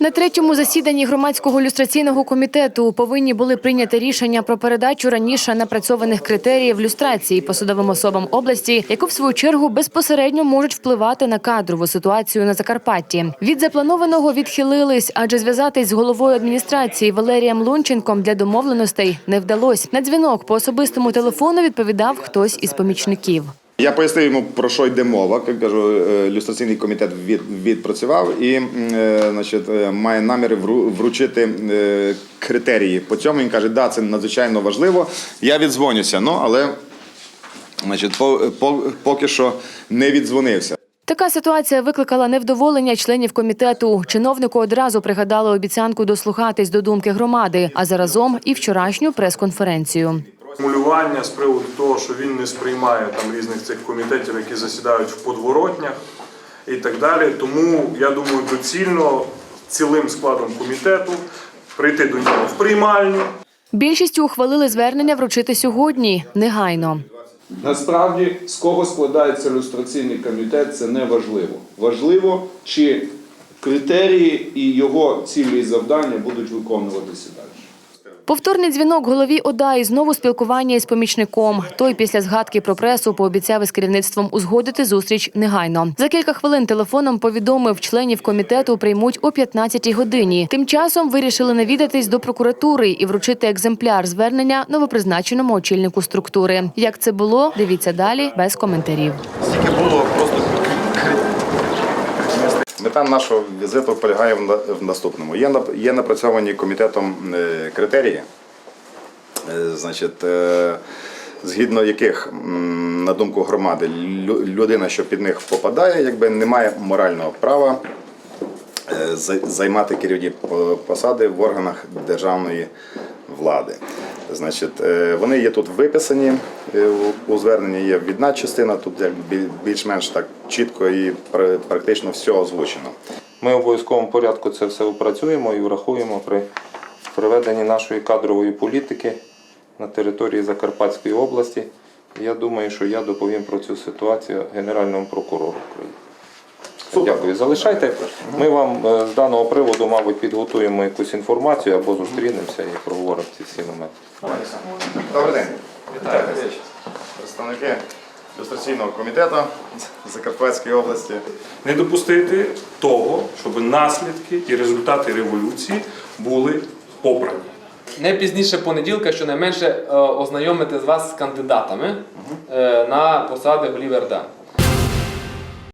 На третьому засіданні громадського люстраційного комітету повинні були прийняти рішення про передачу раніше напрацьованих критеріїв люстрації посадовим особам області, яку в свою чергу безпосередньо можуть впливати на кадрову ситуацію на Закарпатті. Від запланованого відхилились, адже зв'язатись з головою адміністрації Валерієм Лунченком для домовленостей не вдалось. На дзвінок по особистому телефону відповідав хтось із помічників. Я пояснив йому, про що йде мова. Кажу, е, люстраційний комітет від, відпрацював і е, значить, е, має наміри вру- вручити критерії. По цьому він каже, да, це надзвичайно важливо. Я віддзвонюся, ну але значить, по, по, поки що не віддзвонився. Така ситуація викликала невдоволення членів комітету. Чиновнику одразу пригадали обіцянку дослухатись до думки громади, а заразом і вчорашню прес-конференцію. Формулювання з приводу того, що він не сприймає там різних цих комітетів, які засідають в подворотнях і так далі. Тому я думаю, доцільно цілим складом комітету прийти до нього в приймальню, Більшістю ухвалили звернення вручити сьогодні, негайно. Насправді, з кого складається люстраційний комітет, це не важливо. Важливо, чи критерії і його цілі і завдання будуть виконуватися далі. Повторний дзвінок голові ОДА і знову спілкування із помічником. Той після згадки про пресу пообіцяв із керівництвом узгодити зустріч негайно. За кілька хвилин телефоном повідомив, членів комітету приймуть о 15-й годині. Тим часом вирішили навідатись до прокуратури і вручити екземпляр звернення новопризначеному очільнику структури. Як це було, дивіться далі без коментарів. Стільки було просто Мета нашого візиту полягає в наступному. Є, є напрацьовані комітетом е, критерії, е, значить, е, згідно яких, на думку громади, людина, що під них попадає, якби не має морального права займати керівні посади в органах державної влади. Значить, е, вони є тут виписані е, у- зверненні є відна частина, тут більш-менш так чітко і практично все озвучено. Ми в обов'язковому порядку це все опрацюємо і врахуємо при проведенні нашої кадрової політики на території Закарпатської області. Я думаю, що я доповім про цю ситуацію Генеральному прокурору України. Дякую. Залишайте. Ми вам е, з даного приводу, мабуть, підготуємо якусь інформацію або зустрінемося і проговоримо ці всі моменти. Добрий день. Вітаю. Представники люстраційного комітету Закарпатської області. не допустити того, щоб наслідки і результати революції були попрані. Не пізніше понеділка, щонайменше е, ознайомити з вас з кандидатами е, на посади голів РДА.